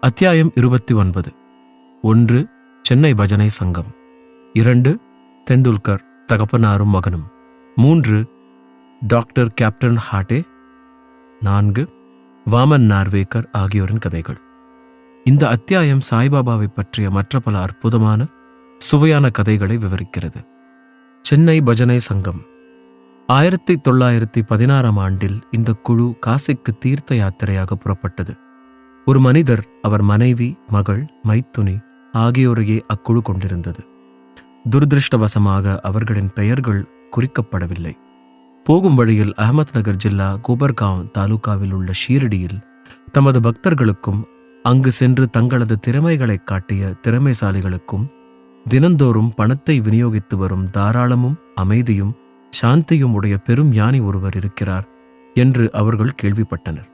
அத்தியாயம் இருபத்தி ஒன்பது. ஒன்று சென்னை பஜனை சங்கம். இரண்டு தெண்டுல்கர் தகப்பனாரும் மகனும். மூன்று டாக்டர் கேப்டன் ஹாட்டே. நான்கு வாமன் நார்வேக்கர் ஆகியோரின் கதைகள். இந்த அத்தியாயம் சாய்பாபாவை பற்றிய மற்ற பல அற்புதமான சுவையான கதைகளை விவரிக்கிறது. சென்னை பஜனை சங்கம். ஆயிரத்தி தொள்ளாயிரத்தி பதினாறாம் ஆண்டில் இந்த குழு காசிக்கு தீர்த்த யாத்திரையாக புறப்பட்டது. ஒரு மனிதர் அவர் மனைவி மகள் மைத்துனி ஆகியோரையே அக்குழு கொண்டிருந்தது. துரதிருஷ்டவசமாக அவர்களின் பெயர்கள் குறிக்கப்படவில்லை. போகும் வழியில் அகமத் நகர் ஜில்லா கோபர்காவ் தாலுகாவில் உள்ள ஷீரடியில் தமது பக்தர்களுக்கும் அங்கு சென்று தங்களது திறமைகளை காட்டிய திறமைசாலிகளுக்கும் தினந்தோறும் பணத்தை விநியோகித்து வரும் தாராளமும் அமைதியும் சாந்தியும் உடைய பெரும் ஞானி ஒருவர் இருக்கிறார் என்று அவர்கள் கேள்விப்பட்டனர்.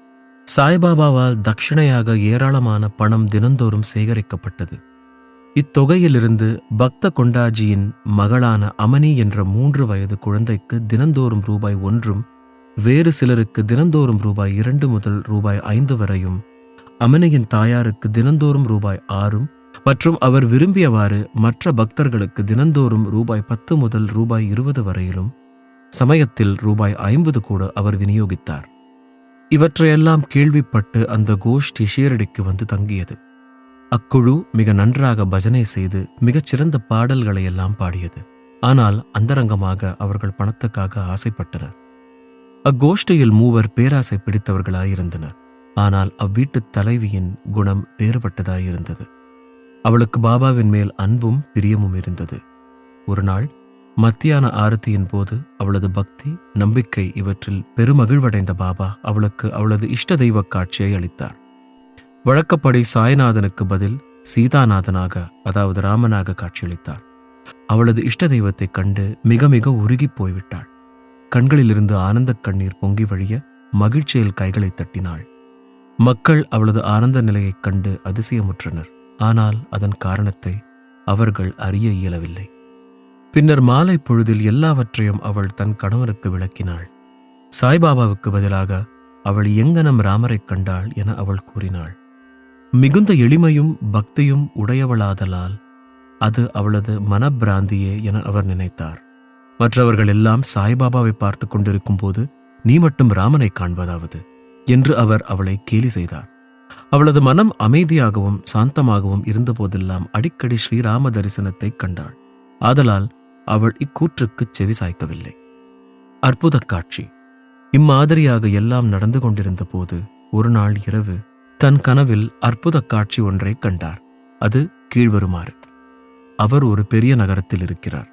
சாய்பாபாவால் தட்சிணையாக ஏராளமான பணம் தினந்தோறும் சேகரிக்கப்பட்டது. இத்தொகையிலிருந்து பக்த கொண்டாஜியின் மகளான அமனி என்ற மூன்று வயது குழந்தைக்கு தினந்தோறும் ரூபாய் ஒன்றும் வேறு சிலருக்கு தினந்தோறும் ரூபாய் இரண்டு முதல் ரூபாய் ஐந்து வரையும் அமனியின் தாயாருக்கு தினந்தோறும் ரூபாய் ஆறும் மற்றும் அவர் விரும்பியவாறு மற்ற பக்தர்களுக்கு தினந்தோறும் ரூபாய் பத்து முதல் ரூபாய் இருபது வரையிலும் சமயத்தில் ரூபாய் ஐம்பது கூட அவர் விநியோகித்தார். இவற்றையெல்லாம் கேள்விப்பட்டு அந்த கோஷ்டி ஷீரடிக்கு வந்து தங்கியது. அக்குழு மிக நன்றாக பஜனை செய்து மிகச்சிறந்த பாடல்களை எல்லாம் பாடியது. ஆனால் அந்தரங்கமாக அவர்கள் பணத்துக்காக ஆசைப்பட்டனர். அக்கோஷ்டியில் மூவர் பேராசை பிடித்தவர்களாயிருந்தனர். ஆனால் அவ்வீட்டுத் தலைவியின் குணம் வேறுபட்டதாயிருந்தது. அவளுக்கு பாபாவின் மேல் அன்பும் பிரியமும் இருந்தது. ஒரு நாள் மத்தியான ஆரத்தியின் போது அவளது பக்தி நம்பிக்கை இவற்றில் பெருமகிழ்வடைந்த பாபா அவளுக்கு அவளது இஷ்ட தெய்வ காட்சியை அளித்தார். வழக்கப்படி சாய்நாதனுக்கு பதில் சீதாநாதனாக அதாவது ராமனாக காட்சியளித்தார். அவளது இஷ்ட தெய்வத்தைக் கண்டு மிக மிக உருகிப் போய்விட்டாள். கண்களிலிருந்து ஆனந்தக் கண்ணீர் பொங்கி வழிய மகிழ்ச்சியில் கைகளை தட்டினாள். மக்கள் அவளது ஆனந்த நிலையைக் கண்டு அதிசயமுற்றனர். ஆனால் அதன் காரணத்தை அவர்கள் அறிய இயலவில்லை. பின்னர் மாலை பொழுதில் எல்லாவற்றையும் அவள் தன் கணவருக்கு விளக்கினாள். சாய்பாபாவுக்கு பதிலாக அவள் எங்கனம் ராமரைக் கண்டாள் என அவள் கூறினாள். மிகுந்த எளிமையும் பக்தியும் உடையவளாதலால் அது அவளது மனப்பிராந்தியே என அவர் நினைத்தார். மற்றவர்கள் எல்லாம் சாய்பாபாவை பார்த்து கொண்டிருக்கும் போது நீ மட்டும் ராமனை காண்பதாவது என்று அவர் அவளை கேலி செய்தார். அவளது மனம் அமைதியாகவும் சாந்தமாகவும் இருந்தபோதெல்லாம் அடிக்கடி ஸ்ரீராம தரிசனத்தைக் கண்டாள். ஆதலால் அவள் இக்கூற்றுக்குச் செவி சாய்க்கவில்லை. அற்புதக் காட்சி. இம்மாதிரியாக எல்லாம் நடந்து கொண்டிருந்த போது ஒரு நாள் இரவு தன் கனவில் அற்புதக் காட்சி ஒன்றை கண்டார். அது கீழ்வருமாறு. அவர் ஒரு பெரிய நகரத்தில் இருக்கிறார்.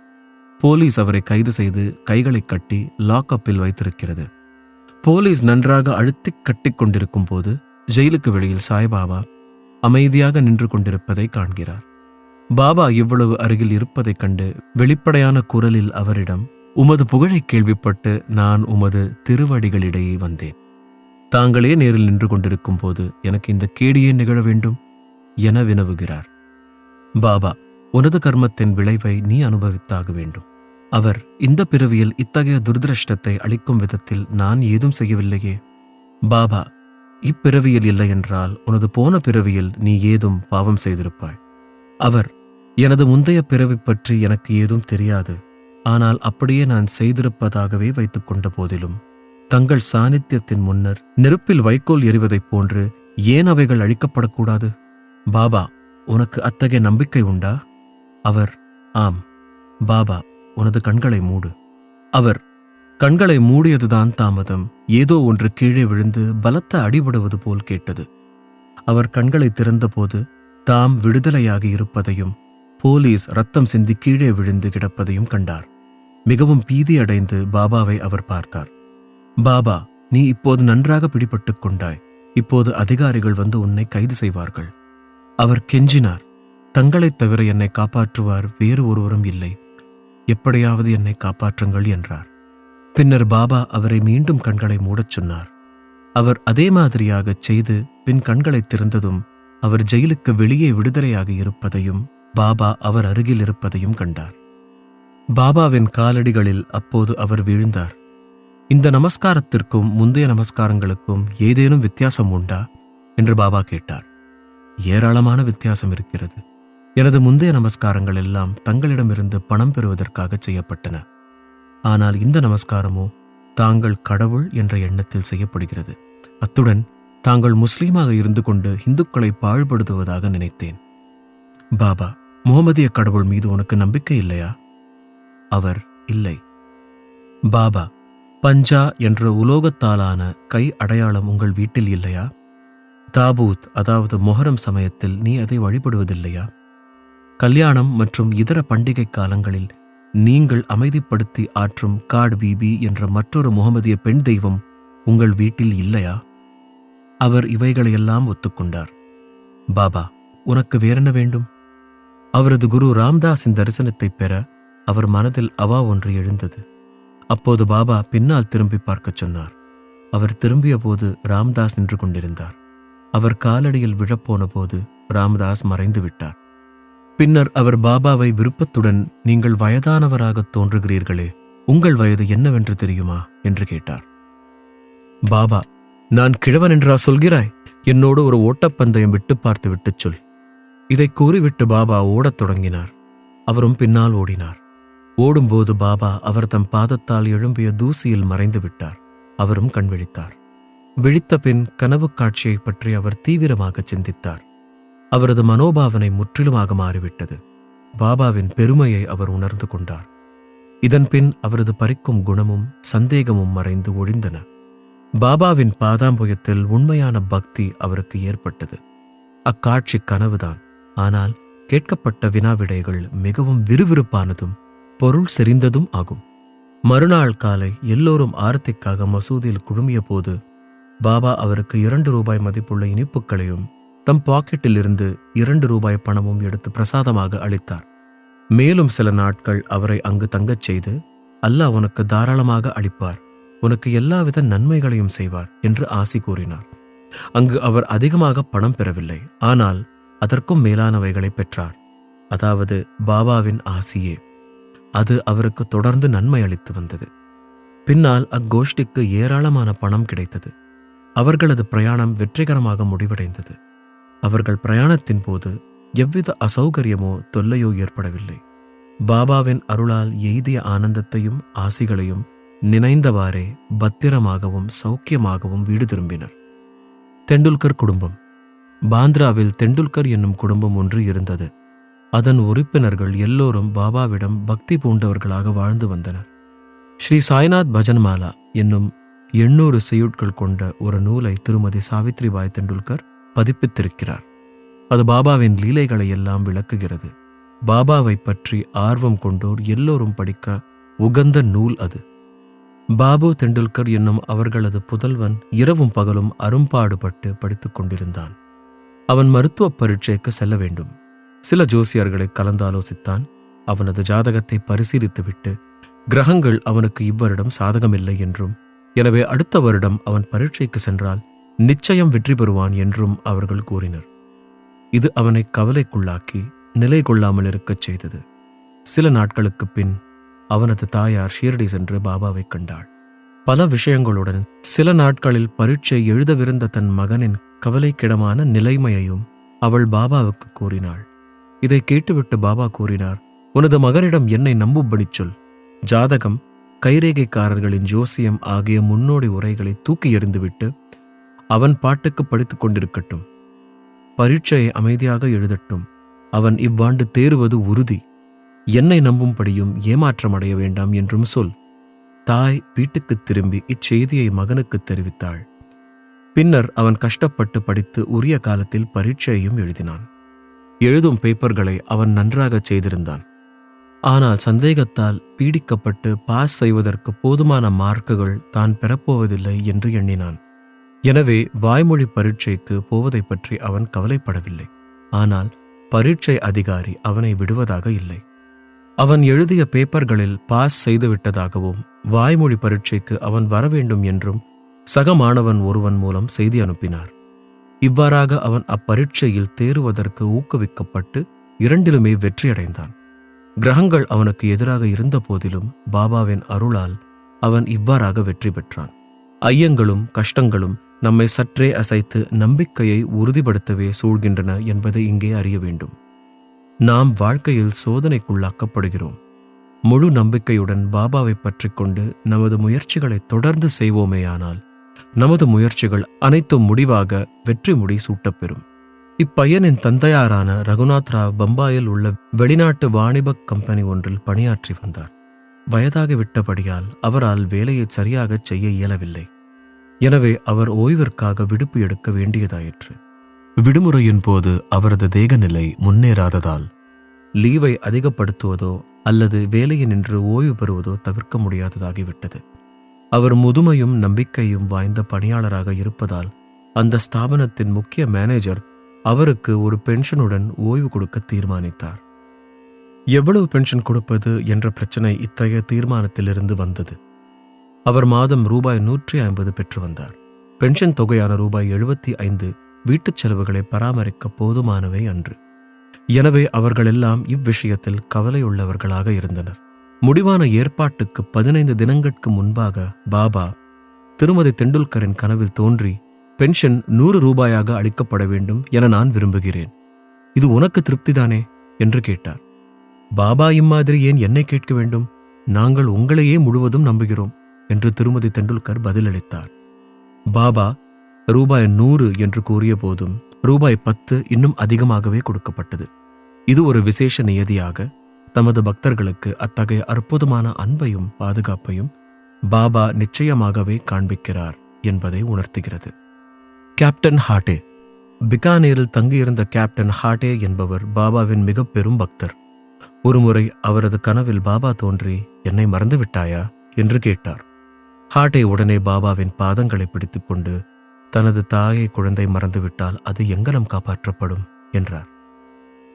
போலீஸ் அவரை கைது செய்து கைகளைக் கட்டி லாக்அப்பில் வைத்திருக்கிறது. போலீஸ் நன்றாக அழுத்திக் கட்டிக் கொண்டிருக்கும் போது ஜெயிலுக்கு வெளியில் சாய்பாபா அமைதியாக நின்று கொண்டிருப்பதை காண்கிறார். பாபா இவ்வளவு அருகில் இருப்பதைக் கண்டு வெளிப்படையான குரலில் அவரிடம் உமது புகழைக் கேள்விப்பட்டு நான் உமது திருவடிகளிடையே வந்தேன். தாங்களே நேரில் நின்று கொண்டிருக்கும் போது எனக்கு இந்த கேடியே நிகழ வேண்டும்? என வினவுகிறார். பாபா உனது கர்மத்தின் விளைவை நீ அனுபவித்தாக வேண்டும். அவர் இந்த பிறவியில் இத்தகைய துர்திருஷ்டத்தை அளிக்கும் விதத்தில் நான் ஏதும் செய்யவில்லையே. பாபா இப்பிறவியில் இல்லை என்றால் உனது போன பிறவியில் நீ ஏதும் பாவம் செய்திருப்பாய். அவர் எனது முந்தைய பிறவி பற்றி எனக்கு ஏதும் தெரியாது. ஆனால் அப்படியே நான் செய்திருப்பதாகவே வைத்துக் கொண்ட போதிலும் தங்கள் சாநித்தியத்தின் முன்னர் நெருப்பில் வைக்கோல் எறிவதைப் போன்று ஏன் அவைகள் அழிக்கப்படக்கூடாது? பாபா உனக்கு அத்தகைய நம்பிக்கை உண்டா? அவர் ஆம். பாபா உனது கண்களை மூடு. அவர் கண்களை மூடியதுதான் தாமதம். ஏதோ ஒன்று கீழே விழுந்து பலத்த அடிபடுவது போல் கேட்டது. அவர் கண்களை திறந்தபோது தாம் விடுதலையாகி இருப்பதையும் போலீஸ் ரத்தம் சிந்தி கீழே விழுந்து கிடப்பதையும் கண்டார். மிகவும் பீதியடைந்து பாபாவை அவர் பார்த்தார். பாபா நீ இப்போது நன்றாக பிடிபட்டுக் கொண்டாய். இப்போது அதிகாரிகள் வந்து உன்னை கைது செய்வார்கள். அவர் கெஞ்சினார். தங்களைத் தவிர என்னை காப்பாற்றுவார் வேறு ஒருவரும் இல்லை. எப்படியாவது என்னை காப்பாற்றுங்கள் என்றார். பின்னர் பாபா அவரை மீண்டும் கண்களை மூடச் சொன்னார். அவர் அதே மாதிரியாகச் செய்து பின் கண்களைத் திறந்ததும் அவர் ஜெயிலுக்கு வெளியே விடுதலையாகி இருப்பதையும் பாபா அவர் அருகில் இருப்பதையும் கண்டார். பாபாவின் காலடிகளில் அப்போது அவர் வீழ்ந்தார். இந்த நமஸ்காரத்திற்கும் முந்தைய நமஸ்காரங்களுக்கும் ஏதேனும் வித்தியாசம் உண்டா? என்று பாபா கேட்டார். ஏராளமான வித்தியாசம் இருக்கிறது. எனது முந்தைய நமஸ்காரங்கள் எல்லாம் தங்களிடமிருந்து பணம் பெறுவதற்காக செய்யப்பட்டன. ஆனால் இந்த நமஸ்காரமோ தாங்கள் கடவுள் என்ற எண்ணத்தில் செய்யப்படுகிறது. அத்துடன் தாங்கள் முஸ்லீமாக இருந்து கொண்டு இந்துக்களை பாழ்படுத்துவதாக நினைத்தேன். பாபா முகமதிய கடவுள் மீது உனக்கு நம்பிக்கை இல்லையா? அவர் இல்லை. பாபா பஞ்சா என்ற உலோகத்தாலான கை அடையாளம் உங்கள் வீட்டில் இல்லையா? தாபூத் அதாவது மொஹரம் சமயத்தில் நீ அதை வழிபடுவதில்லையா? கல்யாணம் மற்றும் இதர பண்டிகை காலங்களில் நீங்கள் அமைதிப்படுத்தி ஆற்றும் காட் பீபி என்ற மற்றொரு முகமதிய பெண் தெய்வம் உங்கள் வீட்டில் இல்லையா? அவர் இவைகளையெல்லாம் ஒத்துக்கொண்டார். பாபா உனக்கு வேறென்ன வேண்டும்? அவரது குரு ராம்தாஸின் தரிசனத்தை பெற அவர் மனதில் அவா ஒன்று எழுந்தது. அப்போது பாபா பின்னால் திரும்பி பார்க்கச் சொன்னார். அவர் திரும்பிய போது ராம்தாஸ் நின்று கொண்டிருந்தார். அவர் காலடியில் விழப்போன போது ராமதாஸ் மறைந்து விட்டார். பின்னர் அவர் பாபாவை விருப்பத்துடன் நீங்கள் வயதானவராகத் தோன்றுகிறீர்களே உங்கள் வயது என்னவென்று தெரியுமா? என்று கேட்டார். பாபா நான் கிழவன் என்றா சொல்கிறாய்? என்னோடு ஒரு ஓட்டப்பந்தயம் விட்டு பார்த்து விட்டுச் சொல். இதை கூறிவிட்டு பாபா ஓடத் தொடங்கினார். அவரும் பின்னால் ஓடினார். ஓடும்போது பாபா அவர் தம் பாதத்தால் எழும்பிய தூசியில் மறைந்து விட்டார். அவரும் கண் விழித்தார். விழித்த பின் கனவு காட்சியைப் பற்றி அவர் தீவிரமாக சிந்தித்தார். அவரது மனோபாவனை முற்றிலுமாக மாறிவிட்டது. பாபாவின் பெருமையை அவர் உணர்ந்து கொண்டார். இதன்பின் அவரது பறிக்கும் குணமும் சந்தேகமும் மறைந்து ஒழிந்தன. பாபாவின் பாதாம்புயத்தில் உண்மையான பக்தி அவருக்கு ஏற்பட்டது. அக்காட்சி கனவுதான். ஆனால் கேட்கப்பட்ட வினாவிடைகள் மிகவும் விறுவிறுப்பானதும் பொருள் செறிந்ததும் ஆகும். மறுநாள் காலை எல்லோரும் ஆரத்திக்காக மசூதியில் குழுமிய போது பாபா அவருக்கு இரண்டு ரூபாய் மதிப்புள்ள இனிப்புகளையும் தம் பாக்கெட்டில் இருந்து இரண்டு ரூபாய் பணமும் எடுத்து பிரசாதமாக அளித்தார். மேலும் சில நாட்கள் அவரை அங்கு தங்கச் செய்து அல்லாஹ் உனக்கு தாராளமாக அளிப்பார். உனக்கு எல்லாவித நன்மைகளையும் செய்வார் என்று ஆசி கூறினார். அங்கு அவர் அதிகமாக பணம் பெறவில்லை. ஆனால் அதற்கும் மேலானவைகளை பெற்றார். அதாவது பாபாவின் ஆசியே. அது அவருக்கு தொடர்ந்து நன்மை அளித்து வந்தது. பின்னால் அக்கோஷ்டிக்கு ஏராளமான பணம் கிடைத்தது. அவர்களது பிரயாணம் வெற்றிகரமாக முடிவடைந்தது. அவர்கள் பிரயாணத்தின் போது எவ்வித அசௌகரியமோ தொல்லையோ ஏற்படவில்லை. பாபாவின் அருளால் எய்திய ஆனந்தத்தையும் ஆசிகளையும் நினைந்தவாறே பத்திரமாகவும் சௌக்கியமாகவும் வீடு திரும்பினர். தெண்டுல்கர் குடும்பம். பாந்திராவில் தெண்டுல்கர் என்னும் குடும்பம் ஒன்று இருந்தது. அதன் உறுப்பினர்கள் எல்லோரும் பாபாவிடம் பக்தி பூண்டவர்களாக வாழ்ந்து வந்தனர். ஸ்ரீ சாய்நாத் பஜன்மாலா என்னும் எண்ணூறு செய்யுட்கள் கொண்ட ஒரு நூலை திருமதி சாவித்ரிபாய் தெண்டுல்கர் பதிப்பித்திருக்கிறார். அது பாபாவின் லீலைகளை எல்லாம் விளக்குகிறது. பாபாவை பற்றி ஆர்வம் கொண்டோர் எல்லோரும் படிக்க உகந்த நூல் அது. பாபு தெண்டுல்கர் என்னும் அவர்களது புதல்வன் இரவும் பகலும் அரும்பாடுபட்டு படித்துக் கொண்டிருந்தான். அவன் மருத்துவ பரீட்சைக்கு செல்ல வேண்டும். சில ஜோசியர்களை கலந்தாலோசித்தான். அவனது ஜாதகத்தை பரிசீலித்துவிட்டு கிரகங்கள் அவனுக்கு இவ்வருடம் சாதகமில்லை என்றும் எனவே அடுத்த வருடம் அவன் பரீட்சைக்கு சென்றால் நிச்சயம் வெற்றி பெறுவான் என்றும் அவர்கள் கூறினர். இது அவனை கவலைக்குள்ளாக்கி நிலை கொள்ளாமல் இருக்கச் செய்தது. சில நாட்களுக்குப் பின் அவனது தாயார் ஷீரடி சென்று பாபாவை கண்டாள். பல விஷயங்களுடன் சில நாட்களில் பரீட்சை எழுதவிருந்த தன் மகனின் கவலைக்கிடமான நிலைமையையும் அவள் பாபாவுக்கு கூறினாள். இதை கேட்டுவிட்டு பாபா கூறினார் உனது மகனிடம் என்னை நம்பும்படி சொல். ஜாதகம் கைரேகைக்காரர்களின் ஜோசியம் ஆகிய முன்னோடி உரைகளை தூக்கி எறிந்துவிட்டு அவன் பாட்டுக்கு படித்துக் கொண்டிருக்கட்டும். பரீட்சையை அமைதியாக எழுதட்டும். அவன் இவ்வாண்டு தேறுவது உறுதி. என்னை நம்பும்படியும் ஏமாற்றமடைய வேண்டாம் என்றும் சொல். தாய் வீட்டுக்குத் திரும்பி இச்செய்தியை மகனுக்கு தெரிவித்தாள். பின்னர் அவன் கஷ்டப்பட்டு படித்து உரிய காலத்தில் பரீட்சையையும் எழுதினான். எழுதும் பேப்பர்களை அவன் நன்றாக செய்திருந்தான். ஆனால் சந்தேகத்தால் பீடிக்கப்பட்டு பாஸ் செய்வதற்கு போதுமான மார்க்குகள் தான் பெறப்போவதில்லை என்று எண்ணினான். எனவே வாய்மொழி பரீட்சைக்கு போவதை பற்றி அவன் கவலைப்படவில்லை. ஆனால் பரீட்சை அதிகாரி அவனை விடுவதாக இல்லை. அவன் எழுதிய பேப்பர்களில் பாஸ் செய்துவிட்டதாகவும் வாய்மொழி பரீட்சைக்கு அவன் வர வேண்டும் என்றும் சக மாணவன் ஒருவன் மூலம் செய்தி அனுப்பினார். இவ்வாறாக அவன் அப்பரீட்சையில் தேறுவதற்கு ஊக்குவிக்கப்பட்டு இரண்டிலுமே வெற்றியடைந்தான். கிரகங்கள் அவனுக்கு எதிராக இருந்த போதிலும் பாபாவின் அருளால் அவன் இவ்வாறாக வெற்றி பெற்றான். ஐயங்களும் கஷ்டங்களும் நம்மை சற்றே அசைத்து நம்பிக்கையை உறுதிப்படுத்தவே சூழ்கின்றன என்பதை இங்கே அறிய வேண்டும். நாம் வாழ்க்கையில் சோதனைக்குள்ளாக்கப்படுகிறோம். முழு நம்பிக்கையுடன் பாபாவை பற்றிக்கொண்டு நமது முயற்சிகளை தொடர்ந்து செய்வோமேயானால் நமது முயற்சிகள் அனைத்தும் முடிவாக வெற்றி முடி சூட்டப்பெறும். இப்பையனின் தந்தையாரான ரகுநாத் ராவ் பம்பாயில் உள்ள வெளிநாட்டு வாணிபக் கம்பெனி ஒன்றில் பணியாற்றி வந்தார். வயதாகிவிட்டபடியால் அவரால் வேலையை சரியாகச் செய்ய இயலவில்லை. எனவே அவர் ஓய்விற்காக விடுப்பு எடுக்க வேண்டியதாயிற்று. விடுமுறையின் போது அவரது தேகநிலை முன்னேறாததால் லீவை அதிகப்படுத்துவதோ அல்லது வேலையினின்று ஓய்வு பெறுவதோ தவிர்க்க முடியாததாகிவிட்டது. அவர் முதுமையும் நம்பிக்கையும் வாய்ந்த பணியாளராக இருப்பதால் அந்த ஸ்தாபனத்தின் முக்கிய மேனேஜர் அவருக்கு ஒரு பென்ஷனுடன் ஓய்வு கொடுக்க தீர்மானித்தார். எவ்வளவு பென்ஷன் கொடுப்பது என்ற பிரச்சனை இத்தகைய தீர்மானத்திலிருந்து வந்தது. அவர் மாதம் ரூபாய் நூற்றி ஐம்பது பெற்று வந்தார். பென்ஷன் தொகையான ரூபாய் எழுபத்தி ஐந்து வீட்டுச் செலவுகளை பராமரிக்க போதுமானவை அன்று. எனவே அவர்களெல்லாம் இவ்விஷயத்தில் கவலையுள்ளவர்களாக இருந்தனர். முடிவான ஏற்பாட்டுக்கு பதினைந்து தினங்களுக்கு முன்பாக பாபா திருமதி தெண்டுல்கரின் கனவில் தோன்றி பென்ஷன் நூறு ரூபாயாக அளிக்கப்பட வேண்டும் என நான் விரும்புகிறேன். இது உனக்கு திருப்திதானே? என்று கேட்டார். பாபா இம்மாதிரி ஏன் என்னை கேட்க வேண்டும்? நாங்கள் உங்களையே முழுவதும் நம்புகிறோம் என்று திருமதி தெண்டுல்கர் பதிலளித்தார். பாபா ரூபாய் நூறு என்று கூறிய போதும் ரூபாய் பத்து இன்னும் அதிகமாகவே கொடுக்கப்பட்டது. இது ஒரு விசேஷ நியதியாக தமது பக்தர்களுக்கு அத்தகைய அற்புதமான அன்பையும் பாதுகாப்பையும் பாபா நிச்சயமாகவே காண்பிக்கிறார் என்பதை உணர்த்துகிறது. கேப்டன் ஹாட்டே. பிகானேரில் தங்கியிருந்த கேப்டன் ஹாட்டே என்பவர் பாபாவின் மிக பெரும் பக்தர். ஒருமுறை அவரது கனவில் பாபா தோன்றி என்னை மறந்துவிட்டாயா? என்று கேட்டார். ஹாட்டே உடனே பாபாவின் பாதங்களை பிடித்துக்கொண்டு தனது தாயை குழந்தை மறந்துவிட்டால் அது எங்கனம் காப்பாற்றப்படும்? என்றார்.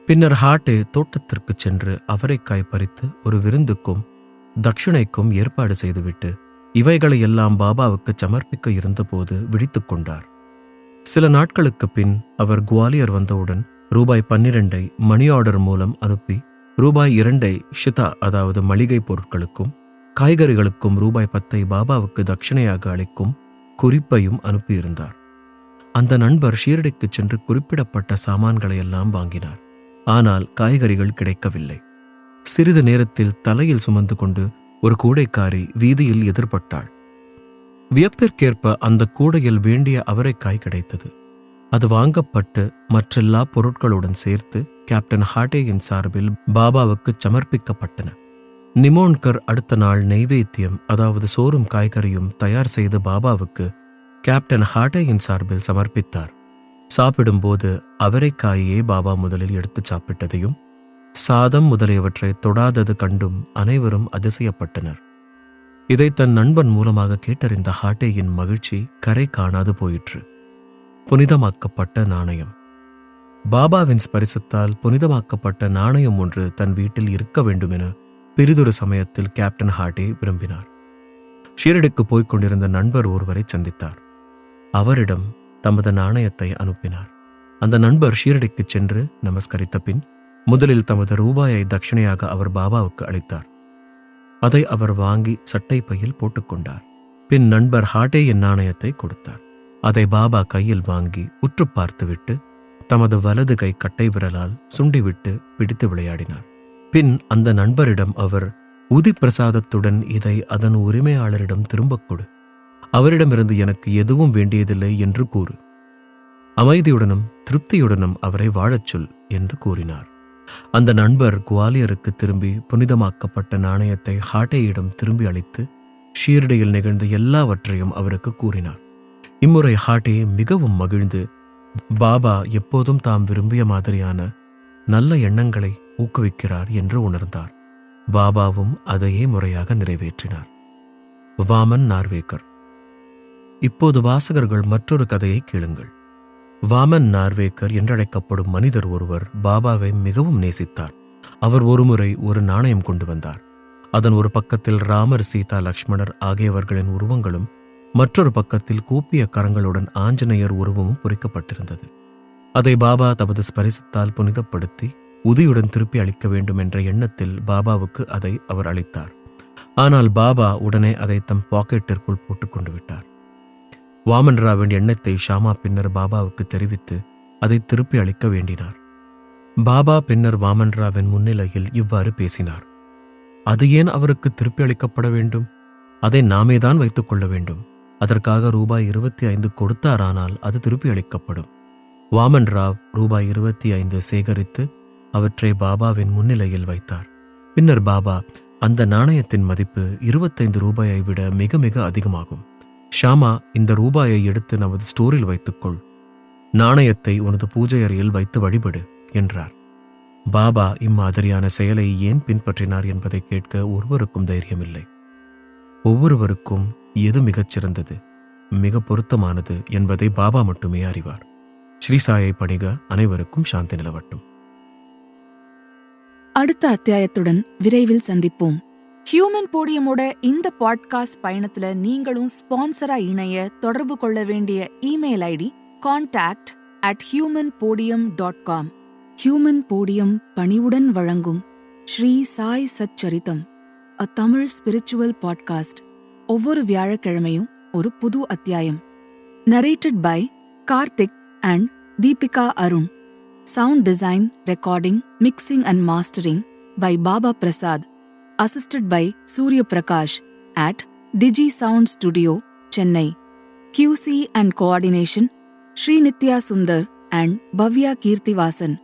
பின்னர் ஹாட்டே தோட்டத்திற்கு சென்று அவரைக்காய் பறித்து ஒரு விருந்துக்கும் தட்சிணைக்கும் ஏற்பாடு செய்துவிட்டு இவைகளை எல்லாம் பாபாவுக்கு சமர்ப்பிக்க இருந்தபோது விழித்து கொண்டார். சில நாட்களுக்கு பின் அவர் குவாலியர் வந்தவுடன் ரூபாய் பன்னிரண்டை மணி ஆர்டர் மூலம் அனுப்பி ரூபாய் இரண்டை ஷிதா அதாவது மளிகை பொருட்களுக்கும் காய்கறிகளுக்கும் ரூபாய் பத்தை பாபாவுக்கு தட்சிணையாக அளிக்கும் குறிப்பையும் அனுப்பியிருந்தார். அந்த நண்பர் ஷீரடிக்கு சென்று குறிப்பிடப்பட்ட சாமான்களையெல்லாம் வாங்கினார். ஆனால் காய்கறிகள் கிடைக்கவில்லை. சிறிது நேரத்தில் தலையில் சுமந்து கொண்டு ஒரு கூடைக்காரி வீதியில் எதிர்பட்டாள். வியப்பிற்கேற்ப அந்த கூடையில் வேண்டிய அவரைக்காய் கிடைத்தது. அது வாங்கப்பட்டு மற்றெல்லா பொருட்களுடன் சேர்த்து கேப்டன் ஹாட்டேயின் சார்பில் பாபாவுக்கு சமர்ப்பிக்கப்பட்டன. நிமோன்கர் அடுத்த நாள் நெய்வேத்தியம் அதாவது சோறும் காய்கறியும் தயார் செய்து பாபாவுக்கு கேப்டன் ஹாட்டேயின் சார்பில் சமர்ப்பித்தார். சாப்பிடும்போது அவரைக்காயையே பாபா முதலில் எடுத்து சாப்பிட்டதையும் சாதம் முதலியவற்றை தொடாதது கண்டும் அனைவரும் அதிசயப்பட்டனர். இதை தன் நண்பன் மூலமாக கேட்டறிந்த ஹாட்டேயின் மகிழ்ச்சி கரை காணாது போயிற்று. புனிதமாக்கப்பட்ட நாணயம். பாபாவின் ஸ்பரிசத்தால் புனிதமாக்கப்பட்ட நாணயம் ஒன்று தன் வீட்டில் இருக்க வேண்டுமென பிரிதொரு சமயத்தில் கேப்டன் ஹார்டே விரும்பினார். ஷீரடிக்கு போய்க் கொண்டிருந்த நண்பர் ஒருவரை சந்தித்தார். அவரிடம் தமது நாணயத்தை அனுப்பினார். அந்த நண்பர் ஷீரடிக்கு சென்று நமஸ்கரித்த பின் முதலில் தமது ரூபாயை தட்சிணையாக அவர் பாபாவுக்கு அளித்தார். அதை அவர் வாங்கி சட்டை பையில் போட்டுக்கொண்டார். பின் நண்பர் ஹாட்டேயின் நாணயத்தை கொடுத்தார். அதை பாபா கையில் வாங்கி உற்று பார்த்துவிட்டு தமது வலது கை கட்டை விரலால் சுண்டிவிட்டு பிடித்து விளையாடினார். பின் அந்த நண்பரிடம் அவர் உதி பிரசாதத்துடன் இதை அதன் உரிமையாளரிடம் திரும்பக் கொடு. அவரிடமிருந்து எனக்கு எதுவும் வேண்டியதில்லை என்று கூறு. அமைதியுடனும் திருப்தியுடனும் அவரை வாழச் சொல் என்று கூறினார். அந்த நண்பர் குவாலியருக்கு திரும்பி புனிதமாக்கப்பட்ட நாணயத்தை ஹாட்டேயிடம் திரும்பி அளித்து ஷீரடியில் நிகழ்ந்த எல்லாவற்றையும் அவருக்கு கூறினார். இம்முறை ஹாட்டே மிகவும் மகிழ்ந்து பாபா எப்போதும் தாம் விரும்பிய மாதிரியான நல்ல எண்ணங்களை ஊக்குவிக்கிறார் என்று உணர்ந்தார். பாபாவும் அதையே முறையாக நிறைவேற்றினார். வாமன் நார்வேக்கர். இப்போது வாசகர்கள் மற்றொரு கதையை கேளுங்கள். வாமன் நார்வேக்கர் என்றழைக்கப்படும் மனிதர் ஒருவர் பாபாவை மிகவும் நேசித்தார். அவர் ஒருமுறை ஒரு நாணயம் கொண்டு வந்தார். அதன் ஒரு பக்கத்தில் ராமர் சீதா லக்ஷ்மணர் ஆகியவர்களின் உருவங்களும் மற்றொரு பக்கத்தில் கூப்பிய கரங்களுடன் ஆஞ்சநேயர் உருவமும் பொறிக்கப்பட்டிருந்தது. அதை பாபா தமது ஸ்பரிசத்தால் புனிதப்படுத்தி உதியுடன் திருப்பி அளிக்க வேண்டும் என்ற எண்ணத்தில் பாபாவுக்கு அதை அவர் அளித்தார். ஆனால் பாபா உடனே அதை தம் பாக்கெட்டிற்குள் போட்டுக்கொண்டு விட்டார். வாமன் ராவின் எண்ணத்தை ஷாமா பின்னர் பாபாவுக்கு தெரிவித்து அதை திருப்பி அளிக்க வேண்டினார். பாபா பின்னர் வாமன் ராவின் முன்னிலையில் இவ்வாறு பேசினார். அது ஏன் அவருக்கு திருப்பி அளிக்கப்பட வேண்டும்? அதை நாமே தான் வைத்துக் கொள்ள வேண்டும். அதற்காக ரூபாய் இருபத்தி ஐந்து கொடுத்தாரானால் அது திருப்பி அளிக்கப்படும். வாமன் ராவ் ரூபாய் இருபத்தி ஐந்து சேகரித்து அவற்றை பாபாவின் முன்னிலையில் வைத்தார். பின்னர் பாபா அந்த நாணயத்தின் மதிப்பு இருபத்தைந்து ரூபாயை விட மிக மிக அதிகமாகும். ஷாமா இந்த ரூபாயை எடுத்து நமது ஸ்டோரில் வைத்துக்கொள். நாணயத்தை உனது பூஜை அறையில் வைத்து வழிபடு என்றார். பாபா இம்மாதிரியான செயலை ஏன் பின்பற்றினார் என்பதை கேட்க ஒருவருக்கும் தைரியமில்லை. ஒவ்வொருவருக்கும் எது மிகச் சிறந்தது மிக பொருத்தமானது என்பதை பாபா மட்டுமே அறிவார். ஸ்ரீசாயை பணிக அனைவருக்கும் சாந்தி நிலவட்டும். அடுத்த அத்தியாயத்துடன் விரைவில் சந்திப்போம். ஹியூமன் போடியமோட இந்த பாட்காஸ்ட் பயணத்துல நீங்களும் ஸ்பான்சரா இணைய தொடர்பு கொள்ள வேண்டிய email ID contact at human podium dot com human podium பணிவுடன் வழங்கும் Sri Sai Satcharitham a Tamil spiritual podcast ஒவ்வொரு வியாழக்கிழமையும் ஒரு புது அத்தியாயம். Narrated by Karthik and Deepika Arun sound design recording mixing and mastering by Baba Prasad Assisted by Surya Prakash at Digi Sound Studio, Chennai. QC and coordination Sri Nitya Sundar and Bhavya Kirtivasan.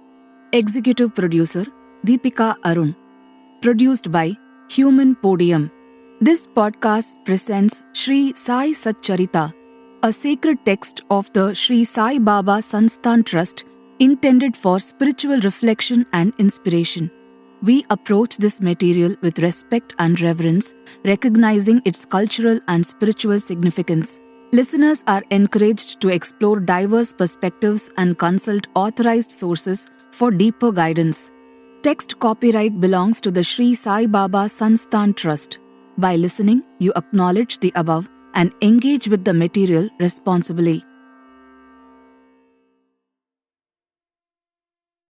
Executive producer Deepika Arun. Produced by Human Podium. This podcast presents Sri Sai Satcharita, a sacred text of the Sri Sai Baba Sansthan Trust intended for spiritual reflection and inspiration. We approach this material with respect and reverence, recognizing its cultural and spiritual significance. Listeners are encouraged to explore diverse perspectives and consult authorized sources for deeper guidance. Text copyright belongs to the Sri Sai Baba Sansthan Trust. By listening, you acknowledge the above and engage with the material responsibly.